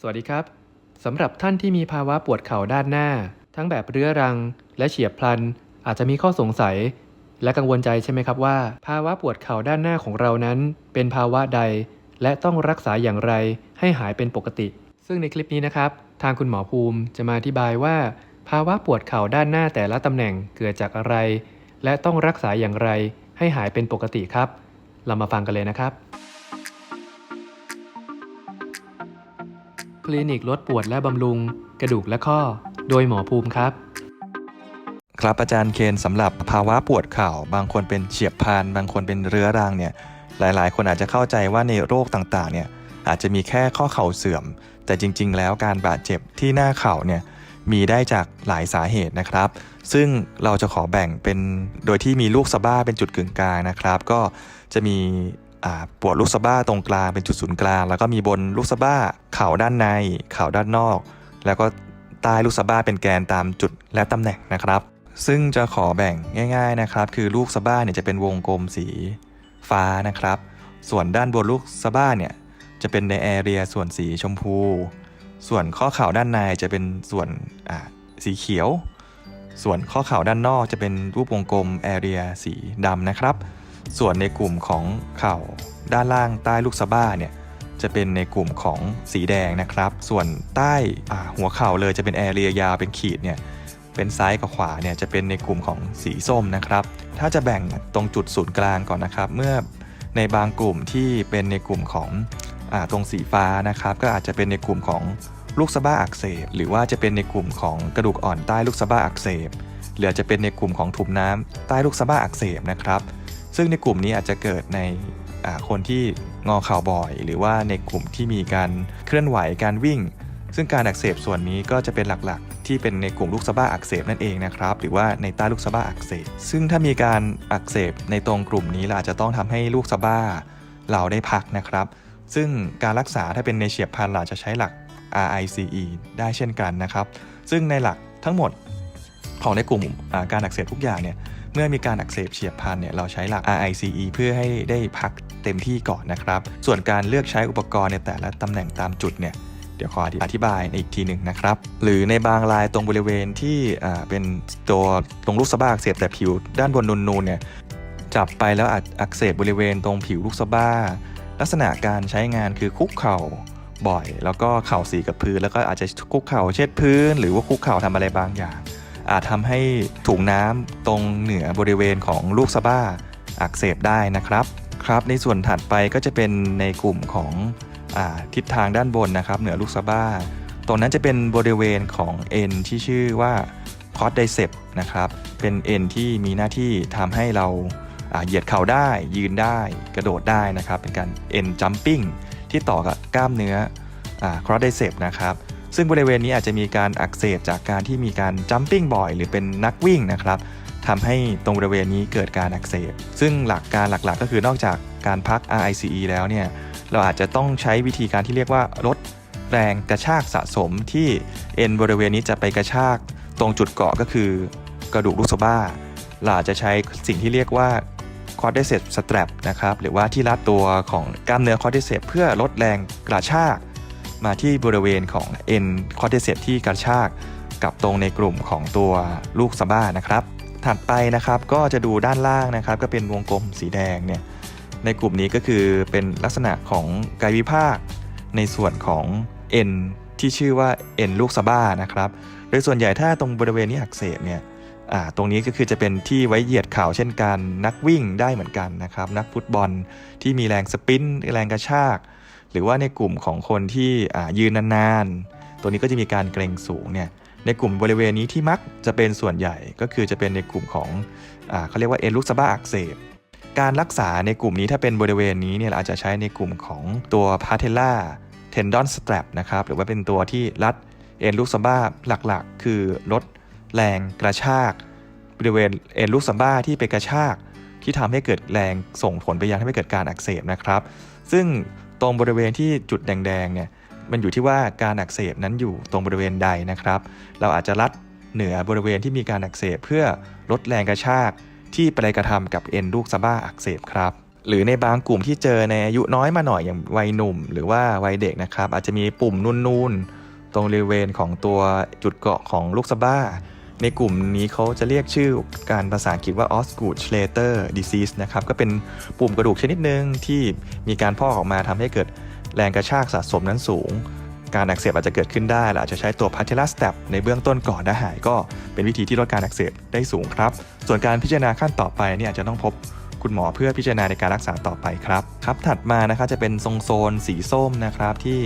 สวัสดีครับ สำหรับท่านที่มีภาวะปวดเข่าด้านหน้า ทั้งแบบเรื้อรัง และเฉียบพลัน อาจจะมีข้อสงสัย และกังวลใจใช่ไหมครับว่า ภาวะปวดเข่าด้านหน้าของเรานั้น เป็นภาวะใด และต้องรักษาอย่างไรให้หายเป็นปกติ ซึ่งในคลิปนี้นะครับ ทางคุณหมอภูมิจะมาอธิบายว่า ภาวะปวดเข่าด้านหน้าแต่ละตำแหน่งเกิดจากอะไร และต้องรักษาอย่างไรให้หายเป็นปกติครับ เรามาฟังกันเลยนะครับ คลินิกลดปวดและบำรุง กระดูกและข้อ โดยหมอภูมิครับ ครับอาจารย์เคนสำหรับภาวะปวดเข่าบางคนเป็นเฉียบพลันบางคนเป็นเรื้อรังเนี่ยหลายๆ คนอาจจะเข้าใจว่าในโรคต่างๆเนี่ยอาจจะมีแค่ข้อเข่าเสื่อม แต่จริง ๆ แล้วการบาดเจ็บที่หน้าเข่าเนี่ยมีได้จากหลายสาเหตุนะครับ ซึ่งเราจะขอแบ่งเป็นโดยที่มีลูกสะบ้าเป็นจุดกึ่งกลางนะครับ ก็จะมี ปวดลูกสะบ้าตรงกลางเป็นจุดศูนย์กลาง แล้วก็มีบนลูกสะบ้าเข่าด้านในเข่าด้านนอก แล้วก็ใต้ลูกสะบ้าเป็นแกนตามจุดและตำแหน่งนะครับ ซึ่งจะขอแบ่งง่าย ๆนะครับ คือลูกสะบ้าเนี่ยจะเป็นวงกลมสีฟ้านะครับ ส่วนด้านบนลูกสะบ้าเนี่ยจะเป็นในแอเรียส่วนสีชมพู ส่วนข้อเข่าด้านในจะเป็นส่วนสีเขียว ส่วนข้อเข่าด้านนอกจะเป็นรูปวงกลมแอเรียสีดำนะครับ ส่วนในกลุ่มของเข่าด้านล่างใต้ลูกสะบ้าเนี่ยจะเป็นในกลุ่มของสีแดงนะครับ ส่วนใต้หัวเข่าเลยจะเป็นแอเรียยาวเป็นขีดเนี่ยเป็นซ้ายกับขวาเนี่ยจะเป็นในกลุ่มของสีส้มนะครับ ถ้าจะแบ่งตรงจุดศูนย์กลางก่อนนะครับ เมื่อในบางกลุ่มที่เป็นในกลุ่มของอตรงสีฟ้านะครับ ก็อาจจะเป็นในกลุ่มของลูกสะบ้าอักเสบ หรือว่าจะเป็นในกลุ่มของกระดูกอ่อนใต้ลูกสะบ้าอักเสบหรือจจะเป็นในกลุ่มของถุงน้ำใต้ลูกสะบ้าอักเสบนะครับ ซึ่งในกลุ่มนี้อาจจะเกิดในคนที่งอเข่าบ่อย หรือว่าในกลุ่มที่มีการเคลื่อนไหวการวิ่ง ซึ่งการอักเสบส่วนนี้ก็จะเป็นหลักๆ ที่เป็นในกลุ่มลูกสะบ้าอักเสบนั่นเองนะครับ หรือว่าในใต้ลูกสะบ้าอักเสบ ซึ่งถ้ามีการอักเสบในตรงกลุ่มนี้เราอาจจะต้องทำให้ลูกสะบ้าเราได้พักนะครับ ซึ่งการรักษาถ้าเป็นในเฉียบพลันเราจะใช้หลัก RICE ได้เช่นกันนะครับ ซึ่งในหลักทั้งหมดของในกลุ่มการอักเสบทุกอย่างเนี่ย เมื่อมีการอักเสบเฉียบพลันเนี่ยเราใช้หลัก RICE เพื่อให้ได้พักเต็มที่ก่อนนะครับ ส่วนการเลือกใช้อุปกรณ์ในแต่ละตำแหน่งตามจุดเนี่ยเดี๋ยวขออธิบายในอีกทีหนึ่งนะครับ หรือในบางรายตรงบริเวณที่เป็นตัวตรงลูกสะบ้าอักเสบแต่ผิวด้านบนนูนๆเนี่ยจับไปแล้วอาจอักเสบบริเวณตรงผิวลูกสะบ้า ลักษณะการใช้งานคือคุกเข่าบ่อย แล้วก็เข่าสีกับพื้นแล้วก็อาจจะคุกเข่าเช็ดพื้น หรือว่าคุกเข่าทำอะไรบางอย่าง อาจทำให้ถุงน้ำตรงเหนือบริเวณของลูกสะบ้าอักเสบได้นะครับ ครับในส่วนถัดไปก็จะเป็นในกลุ่มของอทิศทางด้านบนนะครับ เหนือลูกสะบ้า ตรงนั้นจะเป็นบริเวณของเอ็นที่ชื่อว่าคอร์ดไดเซปนะครับเป็นเอ็นที่มีหน้าที่ทำให้เราเหยียดเข่าได้ ยืนได้กระโดดได้นะครับ เป็นการเอ็นจัมปิ้งที่ต่อกับกล้ามเนื้อคอร์ดไดเซปนะครับ ซึ่งบริเวณนี้อาจจะมีการอักเสบจากการที่มีการจัมปิ้งบ่อยหรือเป็นนักวิ่งนะครับทำให้ตรงบริเวณนี้เกิดการอักเสบ ซึ่งหลักการหลักๆ ก็คือนอกจากการพัก RICE แล้วเนี่ย เราอาจจะต้องใช้วิธีการที่เรียกว่าลดแรงกระชากสะสมที่เอ็นบริเวณนี้จะไปกระชากตรงจุดเกาะก็คือกระดูกลูกสะบ้าเราอาจจะใช้สิ่งที่เรียกว่าคอร์ด i เซปสแตรปนะครับ หรือว่าที่รัดตัวของกล้ามเนื้อคอร์ด i เซปเพื่อลดแรงกระชาก มาที่บริเวณของเอ็นคอร์ด i เซปที่กระชากกับตรงในกลุ่มของตัวลูกสะบ้านะครับ ถัดไปนะครับก็จะดูด้านล่างนะครับ ก็เป็นวงกลมสีแดงเนี่ยในกลุ่มนี้ก็คือเป็นลักษณะของกายวิภาค ในส่วนของเอ็นที่ชื่อว่าเอ็นลูกสะบ้านะครับโดยส่วนใหญ่ถ้าตรงบริเวณนี้อักเสบเนี่ยตรงนี้ก็คือจะเป็นที่ไว้เหยียดเข่าเช่นกัน นักวิ่งได้เหมือนกันนะครับ นักฟุตบอลที่มีแรงสปินแรงกระชาก หรือว่าในกลุ่มของคนที่ยืนนานๆ ตัวนี้ก็จะมีการเกรงสูงเนี่ยในกลุ่มบริเวณนี้ที่มักจะเป็นส่วนใหญ่ก็คือจะเป็นในกลุ่มของอเขาเรียกว่าเอ็นลูกสะบ้าอักเสบการรักษาในกลุ่มนี้ถ้าเป็นบริเวณนี้เนี่ยเราอาจจะใช้ในกลุ่มของตัวพาเทล่าเทนดอนสแตรปนะครับหรือว่าเป็นตัวที่รัดเอ็นลูกสะบ้าหลักๆ คือลดแรงกระชากบริเวณเอ็นลูกซัมบ้าที่ไปกระชากที่ทำให้เกิดแรงส่งผลไปยังให้เกิดการอักเสบนะครับ ซึ่ง ตรงบริเวณที่จุดแดงๆเนี่ยมันอยู่ที่ว่าการอักเสบนั้นอยู่ตรงบริเวณใดนะครับ เราอาจจะรัดเหนือบริเวณที่มีการอักเสบเพื่อลดแรงกระชากที่ไปกระทำกับเอ็นลูกซัมบ้าอักเสบครับ หรือในบางกลุ่มที่เจอในอายุน้อยมาหน่อยอย่างวัยหนุ่ม หรือว่าวัยเด็กนะครับ อาจจะมีปุ่มนูนๆ ตรงบริเวณของตัวจุดเกาะของลูกสะบ้า ในกลุ่มนี้เขาจะเรียกชื่อการภาษาอังกฤษว่า Osgood Schlatter Disease นะครับ ก็เป็นปุ่มกระดูกชนิดหนึ่งที่มีการพอกออกมาทำให้เกิดแรงกระชากสะสมนั้นสูง การอักเสบอาจจะเกิดขึ้นได้และอาจจะใช้ตัว p a t e l l a step ในเบื้องต้นก่อนถ้าหาย ก็เป็นวิธีที่ลดการอักเสบได้สูงครับ ส่วนการพิจารณาขั้นต่อไปนี่อาจจะต้องพบคุณหมอเพื่อพิจารณาในการรักษาต่อไปครับ ครับ ถัดมานะครับจะเป็นทรงโซนสีส้มนะครับที่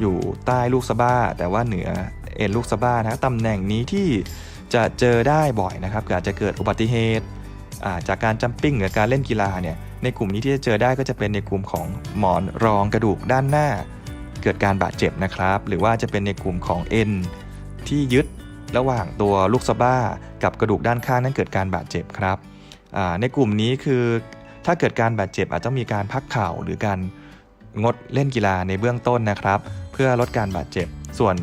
อยู่ใต้ลูกสะบ้า แต่ว่าเหนือเอ็นลูกสะบ้านะตำแหน่งนี้ที่ จะเจอได้บ่อยนะครับอาจจะเกิดอุบัติเหตุจากการจัมปิ้งหรือการเล่นกีฬาเนี่ยในกลุ่มนี้ที่จะเจอได้ก็จะเป็นในกลุ่มของหมอนรองกระดูกด้านหน้า เกิดการบาดเจ็บนะครับ หรือว่าจะเป็นในกลุ่มของเอ็นที่ยึดระหว่างตัวลูกสะบ้า กับกระดูกด้านข้างนั้นเกิดการบาดเจ็บครับในกลุ่มนี้คือถ้าเกิดการบาดเจ็บอาจจะมีการพักเข่าหรือการงดเล่นกีฬาในเบื้องต้นนะครับ เพื่อลดการบาดเจ็บ ส่วน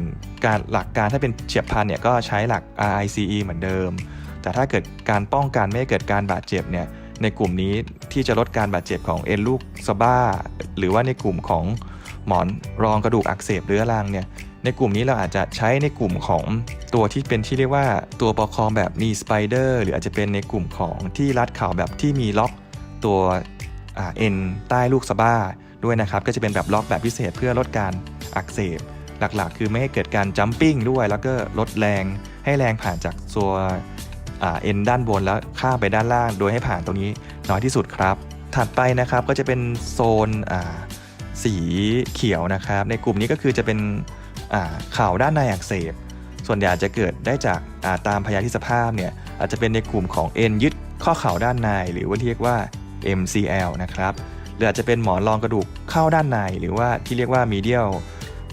การหลักการถ้าเป็นเฉียบพลันเนี่ยก็ใช้หลัก RICE เหมือนเดิม แต่ถ้าเกิดการป้องกันไม่ให้เกิดการบาดเจ็บเนี่ยในกลุ่มนี้ที่จะลดการบาดเจ็บของเอ็นลูกสะบ้า หรือว่าในกลุ่มของหมอนรองกระดูกอักเสบเรื้อรังเนี่ยในกลุ่มนี้เราอาจจะใช้ในกลุ่มของตัวที่เป็นที่เรียกว่าตัวประคองแบบนีสไปเดอร์หรืออาจจะเป็นในกลุ่มของที่รัดเข่าแบบที่มีล็อกตัวเอ็นใต้ลูกสะบ้าด้วยนะครับ ก็จะเป็นแบบล็อกแบบพิเศษเพื่อลดการอักเสบ หลักๆ คือไม่ให้เกิดการจัมปิ้งด้วย แล้วก็ลดแรงให้แรงผ่านจากตัวเอ็นด้านบนแล้วข้ามไปด้านล่าง โดยให้ผ่านตรงนี้น้อยที่สุดครับ ถัดไปนะครับก็จะเป็นโซนสีเขียวนะครับ ในกลุ่มนี้ก็คือจะเป็นข่าวด้านในอักเสบ ส่วนใหญ่จะเกิดได้จากาตามพยาธิสภาพเนี่ยอาจจะเป็นในกลุ่มของเอ็นยึดข้อเข่าด้านใน หรือว่าเรียกว่า MCL นะครับหรืออาจจะเป็นหมอนรองกระดูกเข้าด้านใน หรือว่าที่เรียกว่า medial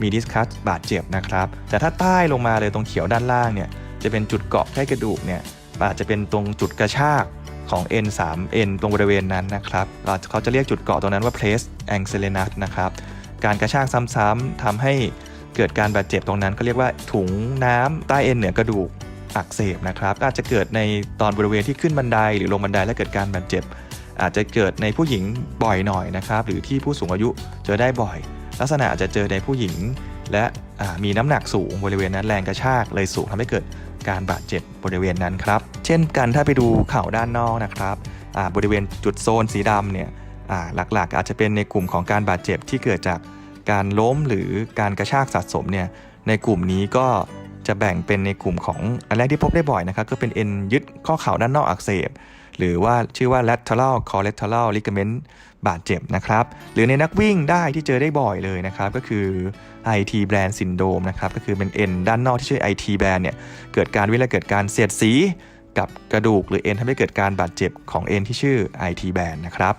meniscus บาดเจ็บนะครับ แต่ถ้าใต้ลงมาเลยตรงเขียวด้านล่างเนี่ยจะเป็นจุดเกาะใกล้กระดูกเนี่ยอาจจะเป็นตรงจุดกระชากของ N 3 N ตรงบริเวณนั้นนะครับเราเขาจะเรียกจุดเกาะตรงนั้นว่า place ancillenus นะครับ การกระชากซ้ำๆทำให้เกิดการบาดเจ็บตรงนั้นก็เรียกว่าถุงน้ำใต้เอ็นเหนือกระดูกอักเสบนะครับ อาจจะเกิดในตอนบริเวณที่ขึ้นบันไดหรือลงบันไดแล้วเกิดการบาดเจ็บ อาจจะเกิดในผู้หญิงบ่อยหน่อยนะครับ หรือที่ผู้สูงอายุเจอได้บ่อย ลักษณะอาจจะเจอในผู้หญิง และมีน้ำหนักสูงบริเวณนั้นแรงกระชากเลยสูงทำให้เกิดการบาดเจ็บบริเวณนั้นครับ เช่นกันถ้าไปดูเข่าด้านนอกนะครับบริเวณจุดโซนสีดำเนี่ยหลักๆ อาจจะเป็นในกลุ่มของการบาดเจ็บที่เกิดจากการล้มหรือการกระชากสะสมเนี่ยในกลุ่มนี้ก็จะแบ่งเป็นในกลุ่มของอันแรกที่พบได้บ่อยนะครับก็เป็นเอ็นยึดข้อเข่าด้านนอกอักเสบ หรือว่าชื่อว่า lateral collateral ligament บาดเจ็บนะครับ หรือในนักวิ่งได้ที่เจอได้บ่อยเลยนะครับ ก็คือ IT band syndrome นะครับ ก็คือเป็นเอ็นด้านนอกที่ชื่อ IT band เนี่ย เกิดการวิ่งและเกิดการเสียดสีกับกระดูกหรือเอ็นทำให้เกิดการบาดเจ็บของเอ็นที่ชื่อ IT band นะครับ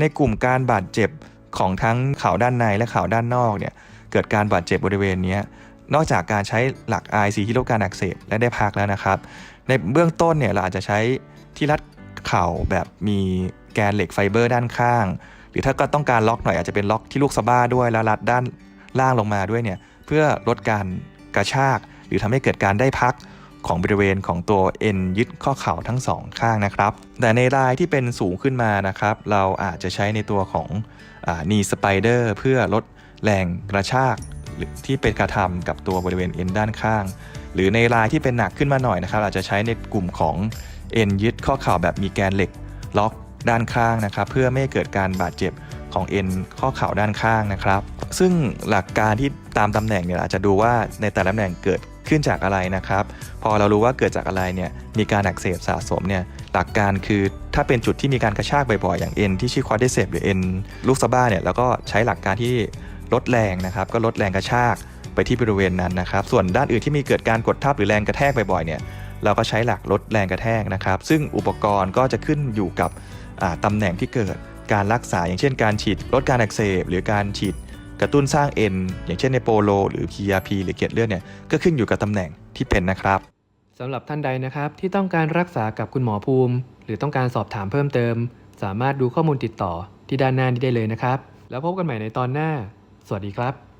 ในกลุ่มการบาดเจ็บของทั้งข่าวด้านในและข่าวด้านนอกเนี่ยเกิดการบาดเจ็บบริเวณนี้นอกจากการใช้หลัก IC ที่ลดการอักเสบและได้พักแล้วนะครับ ในเบื้องต้นเนี่ยเราอาจจะใช้ ที่รัดเข่าแบบมีแกนเหล็กไฟเบอร์ด้านข้าง หรือถ้าก็ต้องการล็อกหน่อยอาจจะเป็นล็อกที่ลูกสะบ้าด้วยแล้วรัดด้านล่างลงมาด้วยเนี่ยเพื่อลดการกระชาก หรือทำให้เกิดการได้พักของบริเวณของตัวเอ็นยึดข้อเข่าทั้งสองข้างนะครับ แต่ในรายที่เป็นสูงขึ้นมานะครับ เราอาจจะใช้ในตัวของนีสไปเดอร์เพื่อลดแรงกระชากหรือที่เป็นกระทำกับตัวบริเวณเอ็นด้านข้าง หรือในรายที่เป็นหนักขึ้นมาหน่อยนะครับ อาจจะใช้ในกลุ่มของ เอ็นยึดข้อเข่าแบบมีแกนเหล็กล็อกด้านข้างนะครับ เพื่อไม่เกิดการบาดเจ็บของเอ็นข้อเข่าด้านข้างนะครับ ซึ่งหลักการที่ตามตำแหน่งเนี่ยอาจจะดูว่าในแต่ละตำแหน่งเกิดขึ้นจากอะไรนะครับ พอเรารู้ว่าเกิดจากอะไรเนี่ยมีการอักเสบสะสมเนี่ยหลักการคือถ้าเป็นจุดที่มีการกระชากบ่อยๆอย่างเอ็นที่ชื่อควอดเดเซปหรือเอ็นลูกสะบ้าเนี่ยแล้วก็ใช้หลักการที่ลดแรงนะครับ ก็ลดแรงกระชากไปที่บริเวณนั้นนะครับ ส่วนด้านอื่นที่มีเกิดการกดทับหรือแรงกระแทกบ่อยๆเนี่ย เราก็ใช้หลักลดแรงกระแทกนะครับ ซึ่งอุปกรณ์ก็จะขึ้นอยู่กับตำแหน่งที่เกิดการรักษา อย่างเช่นการฉีดลดการอักเสบหรือการฉีดกระตุ้นสร้างเอ็นอย่างเช่นในโปโล หรือ PRP หรือเกล็ดเลือดเนี่ยก็ขึ้นอยู่กับตำแหน่งที่เป็นนะครับสำหรับท่านใดนะครับที่ต้องการรักษากับคุณหมอภูมิ หรือต้องการสอบถามเพิ่มเติม สามารถดูข้อมูลติดต่อที่ด้านหน้านี้ได้เลยนะครับ แล้วพบกันใหม่ในตอนหน้า สวัสดีครับ